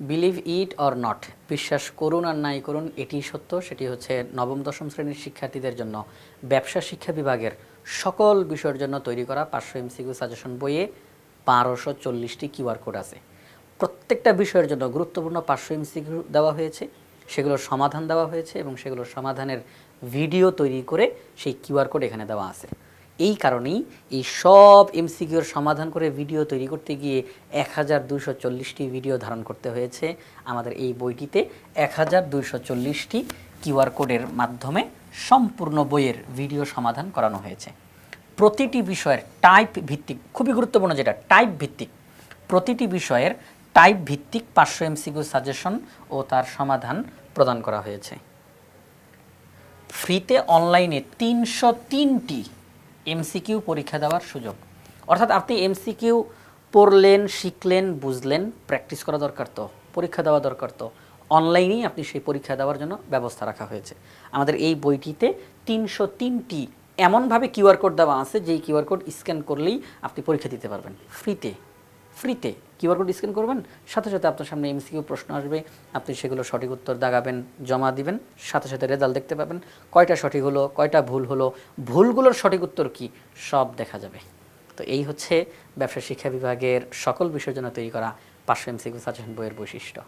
Believe it or not? বিশ্বাস করুন আর নাই করুন এটি সত্য। সেটি হচ্ছে নবম, দশম শ্রেণির শিক্ষার্থীদের জন্য ব্যবসা শিক্ষা বিভাগের সকল বিষয়ের জন্য তৈরি করা পাঁচশো এমসিকিউ সাজেশন বইয়ে বারোশো চল্লিশটি কিউআর কোড আছে। প্রত্যেকটা বিষয়ের জন্য গুরুত্বপূর্ণ পাঁচশো এমসিকিউ দেওয়া হয়েছে। সেগুলোর সমাধান দেওয়া হয়েছে এবং সেগুলোর সমাধানের ভিডিও তৈরি করে সেই কিউআর কোড এখানে দেওয়া আছে। এই কারণেই এই সব এমসিকিউর সমাধান করে ভিডিও তৈরি করতে গিয়ে এক হাজার চল্লিশটি ভিডিও ধারণ করতে হয়েছে। আমাদের এই বইটিতে এক হাজার চল্লিশটি কিউআর কোডের মাধ্যমে সম্পূর্ণ বইয়ের ভিডিও সমাধান করানো হয়েছে। প্রতিটি বিষয়ের টাইপ ভিত্তিক, খুবই গুরুত্বপূর্ণ যেটা টাইপ ভিত্তিক। প্রতিটি বিষয়ের টাইপ ভিত্তিক পাঁচশো এমসিকিউ সাজেশন ও তার সমাধান প্রদান করা হয়েছে। ফ্রিতে অনলাইনে তিনশো তিনটি এমসিকিউ পরীক্ষা দেওয়ার সুযোগ। অর্থাৎ আপনি এমসিকিউ পড়লেন, শিখলেন, বুঝলেন প্র্যাকটিস করা দরকার তো, পরীক্ষা দেওয়া দরকার তো। অনলাইনেই আপনি সেই পরীক্ষা দেওয়ার জন্য ব্যবস্থা রাখা হয়েছে। আমাদের এই বইটিতে তিনশো তিনটি এমনভাবে কিউআর কোড দেওয়া আছে, যেই কিউআর কোড স্ক্যান করলেই আপনি পরীক্ষা দিতে পারবেন। ফ্রিতে। ফ্রিতে কিউআর কোড স্ক্যান করবেন, সাথে সাথে আপনার সামনে এমসিকিউ প্রশ্ন আসবে, আপনি সেগুলো সঠিক উত্তর দাগাবেন, জমা দিবেন, সাথে সাথে রেজাল্ট দেখতে পাবেন, কয়টা সঠিক হলো, কয়টা ভুল হলো, ভুলগুলোর সঠিক উত্তর কি, সব দেখা যাবে। তো এই হচ্ছে ব্যবসা শিক্ষা বিভাগের সকল বিষয়ের জন্য তৈরি করা পাঁচশো এমসিকিউ সাজেশন বইয়ের বৈশিষ্ট্য।